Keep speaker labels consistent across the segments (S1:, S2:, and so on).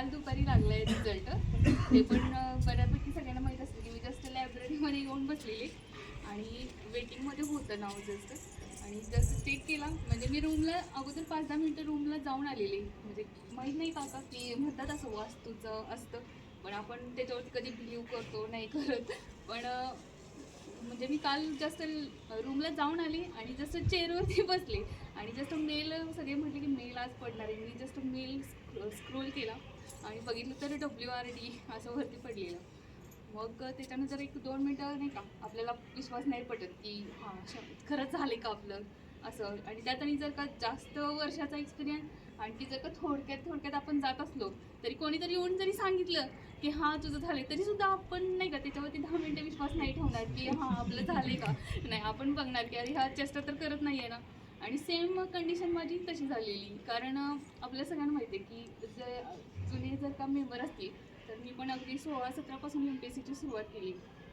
S1: काल दुपारी लागला आहे रिझल्ट ते पण बऱ्यापैकी सगळ्यांना माहीत असतं की मी जस्ट लायब्ररीमध्ये येऊन बसलेली. आणि वेटिंगमध्ये होतं नाव जस्ट आणि जस्ट चेक केला. म्हणजे मी रूमला अगोदर पाच दहा मिनटं रूमला जाऊन आलेली. म्हणजे माहीत नाही का का की म्हणतात असं वास्तूचं असतं. पण आपण त्याच्यावरती कधी बिलीव करतो नाही करत. पण म्हणजे मी काल जस्ट रूमला जाऊन आली आणि जसं चेअरवरती बसले. आणि जस्ट मेल सगळे म्हटले की मेल आज पडणार आहे. मी जस्ट मेल स्क्रोल केला आणि बघितलं तर डब्ल्यू आर डी असं वरती पडलेलं. मग त्याच्यानंतर एक दोन मिनटं नाही का आपल्याला विश्वास नाही पटत की हां खरंच झाले का आपलं? असं. आणि त्यात आणि जर का जास्त वर्षाचा एक्सपिरियन्स आणखी जर का थोडक्यात थोडक्यात आपण जात असलो तरी कोणीतरी येऊन जरी सांगितलं की हां तुझं झालं तरी सुद्धा आपण नाही का त्याच्यावरती दहा मिनटं विश्वास नाही ठेवणार की हां आपलं झाले का? नाही आपण बघणार की अरे हा चेष्टा तर करत नाही आहे ना. आणि सेम कंडिशन माझी तशी झालेली. कारण आपल्या सगळ्यांना माहिती आहे की जर जुने जर का मेंबर असतील तर मी पण अगदी सोळा सतरापासून एम पी एस सीची सुरुवात केली.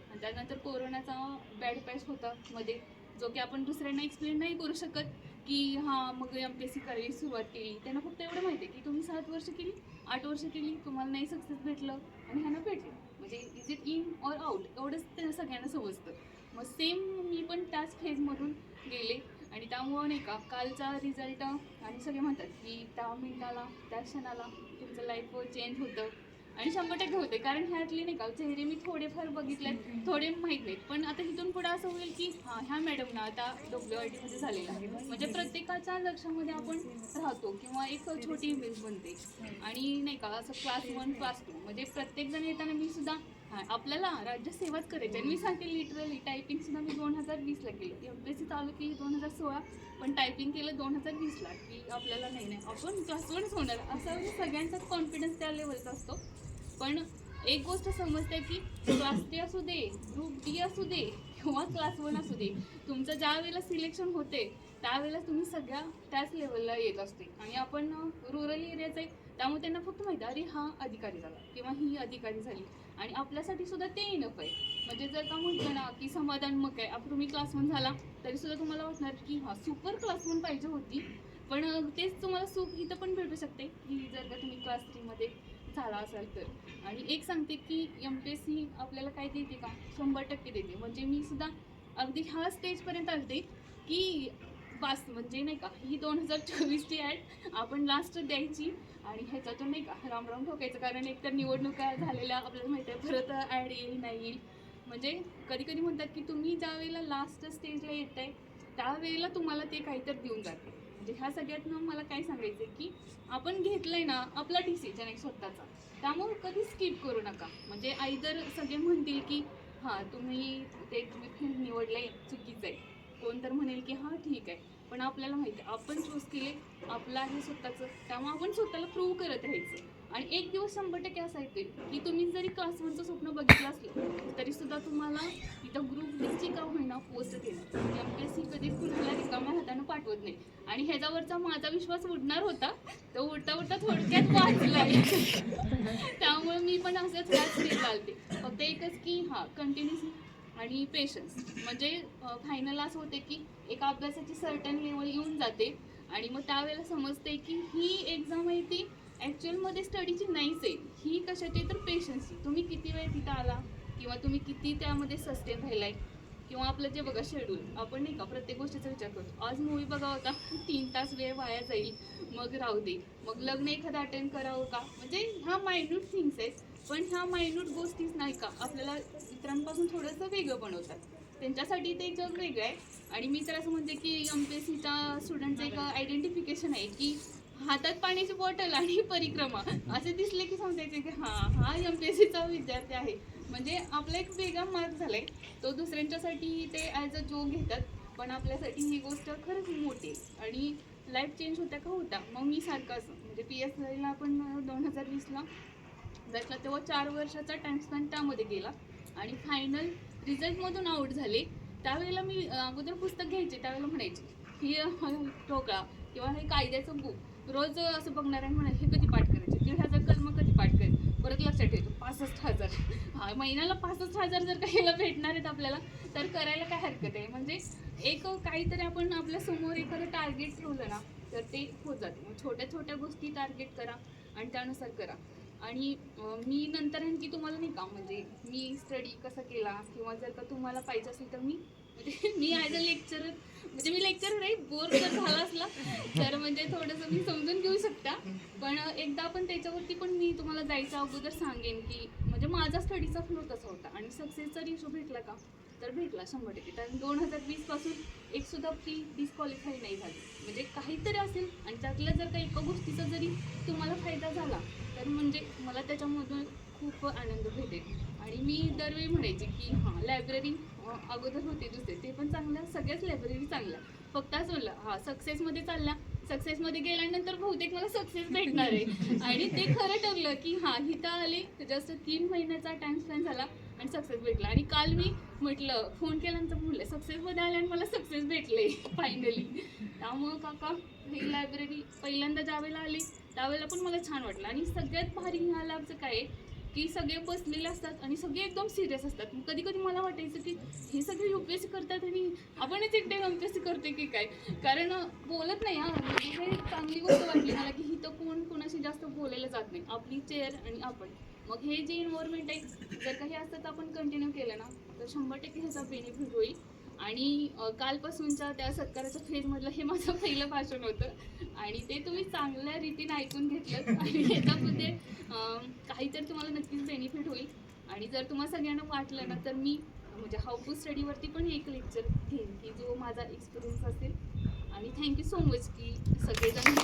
S1: आणि त्यानंतर कोरोनाचा बॅड पॅच होता मध्ये जो की आपण दुसऱ्यांना एक्सप्लेन नाही करू शकत की हां मग एम पी एस सी करायची सुरुवात केली. त्यांना फक्त एवढं माहिती आहे की तुम्ही सात वर्ष केली आठ वर्ष केली तुम्हाला नाही सक्सेस भेटलं आणि ह्यांना भेटलं. म्हणजे is it in or out एवढंच त्यांना सगळ्यांना समजतं. मग सेम मी पण त्याच फेजमधून गेले. आणि त्यामुळं नाही का कालचा रिझल्ट आणि सगळे म्हणतात की त्या मिनिटाला त्या क्षणाला तुमचं लाईफ चेंज होतं. आणि शंभर टक्के होते कारण ह्यातले नाही का चेहरे मी थोडेफार बघितले थोडे माहीत नाहीत. पण आता इथून पुढे असं होईल की हां ह्या मॅडमना आता डब्ल्यू आय टीमध्ये झालेलं आहे. म्हणजे प्रत्येकाच्या लक्षामध्ये आपण राहतो किंवा एक छोटी इमेज बनते. आणि नाही का असं क्लास वन क्लास टू म्हणजे प्रत्येक जण येताना मी सुद्धा हां आपल्याला राज्य सेवाच करायची आणि मी सांगते लिटरली टायपिंग सुद्धा मी दोन हजार वीसला केलं. एम पी एस सी चालू केली दोन हजार सोळा पण टायपिंग केलं दोन हजार वीसला की आपल्याला नाही नाही. आपण क्लास वनच होणार. असा म्हणजे सगळ्यांचाच कॉन्फिडन्स त्या लेवलचा असतो. पण एक गोष्ट समजते की क्लास टी असू दे ग्रुप डी असू दे किंवा क्लास वन असू दे तुमचं ज्या वेळेला सिलेक्शन होते त्यावेळेला तुम्ही सगळ्या त्याच लेवलला येत असते. आणि आपण रुरल एरियाचं आहे त्यामुळे त्यांना फक्त माहिती आहे, अरे हा अधिकारी झाला किंवा ही अधिकारी झाली. आणि आपल्यासाठी सुद्धा ते इनफ आहे. म्हणजे जर का म्हटलं ना की समाधान मग आहे आपण मी क्लास वन झाला तरी सुद्धा तुम्हाला वाटणार की हा सुपर क्लास वन पाहिजे होती. पण तेच तुम्हाला सुख इथं पण भेटू शकते की जर का तुम्ही क्लास थ्रीमध्ये झाला असाल तर. आणि एक सांगते की एम पी एस सी आपल्याला काय देते का? शंभर टक्के देते. म्हणजे मी सुद्धा अगदी ह्या स्टेजपर्यंत आलते की पास म्हणजे नाही का ही दोन हजार चोवीसची ॲड आपण लास्ट द्यायची. आणि ह्याच्यातून नाही का रामराम ठोकायचं कारण एकतर निवडणुका झालेल्या आपल्याला माहिती आहे परत ॲड येईल नाही येईल. म्हणजे कधी कधी म्हणतात की तुम्ही ज्या वेळेला लास्ट स्टेजला येत आहे त्यावेळेला तुम्हाला ते काहीतरी देऊन जाते. म्हणजे ह्या सगळ्यातनं मला काय सांगायचं आहे की आपण घेतलं आहे ना आपला डिसिजन आहे स्वतःचा. त्यामुळे कधी स्किप करू नका. म्हणजे आईदर सगळे म्हणतील की हां तुम्ही ते तुम्ही फील्ड आहे चुकीचं आहे. कोण तर म्हणेल की हां ठीक आहे. पण आपल्याला माहिती आहे आपण चूज केले आपलं आहे स्वतःचं. त्यामुळे आपण स्वतःला प्रूव्ह करत राहायचं. आणि एक दिवस शंभर टक्के असं येतील की तुम्ही जरी क्लास वनचं स्वप्न बघितलं असलं तरी सुद्धा तुम्हाला इथं ग्रुप डीची का होईना पोस्ट देणार एम पी एस सी कधी कुणाला रिकाम्या हातानं पाठवत नाही. आणि ह्याच्यावरचा माझा विश्वास उडणार होता तो उडता उडता थोडक्यात वाचला त्यामुळे मी पण असंच ह्याच फक्त एकच की हां कंटिन्युअसली आणि पेशन्स म्हणजे फायनल असं होते की एका अभ्यासाची सर्टन लेवल येऊन जाते आणि मग त्यावेळेला समजते की ही एक्झाम आहे ती ॲक्च्युअलमध्ये स्टडीची नाहीच आहे. ही कशाची तर पेशन्सची तुम्ही किती वेळ तिथं आला किंवा तुम्ही किती त्यामध्ये सस्टेन राहिलाय किंवा आपलं जे बघा शेड्यूल आपण नाही का प्रत्येक गोष्टीचा विचार करतो. आज मूवी बघा होता तीन तास वेळ वाया जाईल. मग राहू दे. मग लग्न एखादं अटेंड करावं का? म्हणजे ह्या मायन्यूट थिंग्स आहेत. पण ह्या मायन्यूट गोष्टीच नाही का? आपल्याला इतरांपासून थोडंसं वेगळं बनवतात. त्यांच्यासाठी ते जग वेगळं आहे. आणि मी तर असं म्हणते की एम पी एस सीच्या स्टुडंटचं एक आयडेंटिफिकेशन आहे की हातात पाण्याची बॉटल आणि परिक्रमा असे दिसले की समजायचे की हां हा एम पी एस सीचा विद्यार्थी आहे. म्हणजे आपला एक वेगळा मार्क आहे तो दुसऱ्यांच्यासाठी ते ॲज अ जोक घेतात पण आपल्यासाठी ही गोष्ट खरंच मोठी आणि लाईफ चेंज होत्या का होता मग मी सारखाच असं म्हणजे पी एस आयला आपण दोन हजार वीसला बसला तेव्हा चार वर्षाचा टाइम स्पेंड त्यामध्ये गेला. आणि फायनल रिझल्टमधून आउट झाले. त्यावेळेला मी अगोदर पुस्तक घ्यायचे त्यावेळेला म्हणायचे ही ठोकळा किंवा हे कायद्याचं बुक रोज असं बघणार आणि म्हणायचे हे कधी पाठ करायचे? दीड हजार कलम कधी पाठ करायचे? परत लक्षात ठेवतो पासष्ट हजार. हा महिन्याला पासष्ट हजार जर काहीला ह्याला भेटणार आहेत आपल्याला तर करायला काय हरकत आहे? म्हणजे एक काहीतरी आपण आपल्यासमोर एखादं टार्गेट ठेवलं ना तर ते होत जाते. मग छोट्या छोट्या गोष्टी टार्गेट करा आणि त्यानुसार करा. आणि मी नंतर आणखी तुम्हाला नाही का म्हणजे मी स्टडी कसा केला किंवा जर का तुम्हाला पाहिजे असेल तर मी म्हणजे मी ॲज अ लेक्चरर म्हणजे मी लेक्चर नाही बोर जर झाला असला तर म्हणजे थोडंसं मी समजून घेऊ शकता. पण एकदा आपण त्याच्यावरती पण मी तुम्हाला जायच्या अगोदर सांगेन की म्हणजे माझा स्टडीचा फ्लो कसा होता आणि सक्सेसचा रेशो भेटला का तर भेटला शंभर टक्के. कारण दोन हजार वीसपासून एक सुद्धा फी डिस्क्वालिफाय नाही झाली. म्हणजे काहीतरी असेल आणि त्यातल्या जर का एका गोष्टीचा जरी तुम्हाला फायदा झाला तर म्हणजे मला त्याच्यामधून खूप आनंद भेटेल आणि मी दरवेळी म्हणायचे की हां लायब्ररी अगोदर होते दुसरे. ते पण चांगलं सगळ्याच लायब्ररी चांगल्या. फक्त असं बोललं हां सक्सेसमध्ये चालला. सक्सेसमध्ये गेल्यानंतर बहुतेक मला सक्सेस भेटणार आहे. आणि ते खरं ठरलं की हां हिथं आले जस्ट तीन महिन्याचा टाइम स्पेंड झाला आणि सक्सेस भेटला. आणि काल मी म्हटलं फोन केल्यानंतर म्हटलं सक्सेसमध्ये बदलले आणि मला सक्सेस भेटले फायनली त्यामुळं काका ही लायब्ररी पहिल्यांदा ज्यावेळेला आली त्यावेळेला पण मला छान वाटलं. आणि सगळ्यात भारी ह्या लॅबचं काय की सगळे बसलेले असतात आणि सगळे एकदम सिरियस असतात. कधी कधी मला वाटायचं की हे सगळे यू पी एस सी करतात आणि आपणच एकटे एम पी एस सी करते की काय? कारण बोलत नाही हा. म्हणजे हे चांगली गोष्ट वाटली मला की हिथं कोण कोणाशी जास्त बोलायला जात नाही. आपली चेअर आणि आपण. मग हे जे इन्व्हॉर्मेंट आहे जर काही असतं तर आपण कंटिन्यू केलं ना तर शंभर टक्के ह्याचा बेनिफिट होईल. आणि कालपासूनच्या त्या सत्काराच्या फेजमधलं हे माझं पहिलं भाषण होतं. आणि ते तुम्ही चांगल्या रीतीने ऐकून घेतलं. आणि ह्याच्यामध्ये काहीतरी तुम्हाला नक्कीच बेनिफिट होईल. आणि जर तुम्हाला सगळ्यांना वाटलं ना तर मी म्हणजे हाऊ टू स्टडीवरती पण एक लेक्चर घेईन की जो माझा एक्सपिरियन्स असेल. आणि थँक्यू सो मच की सगळेजण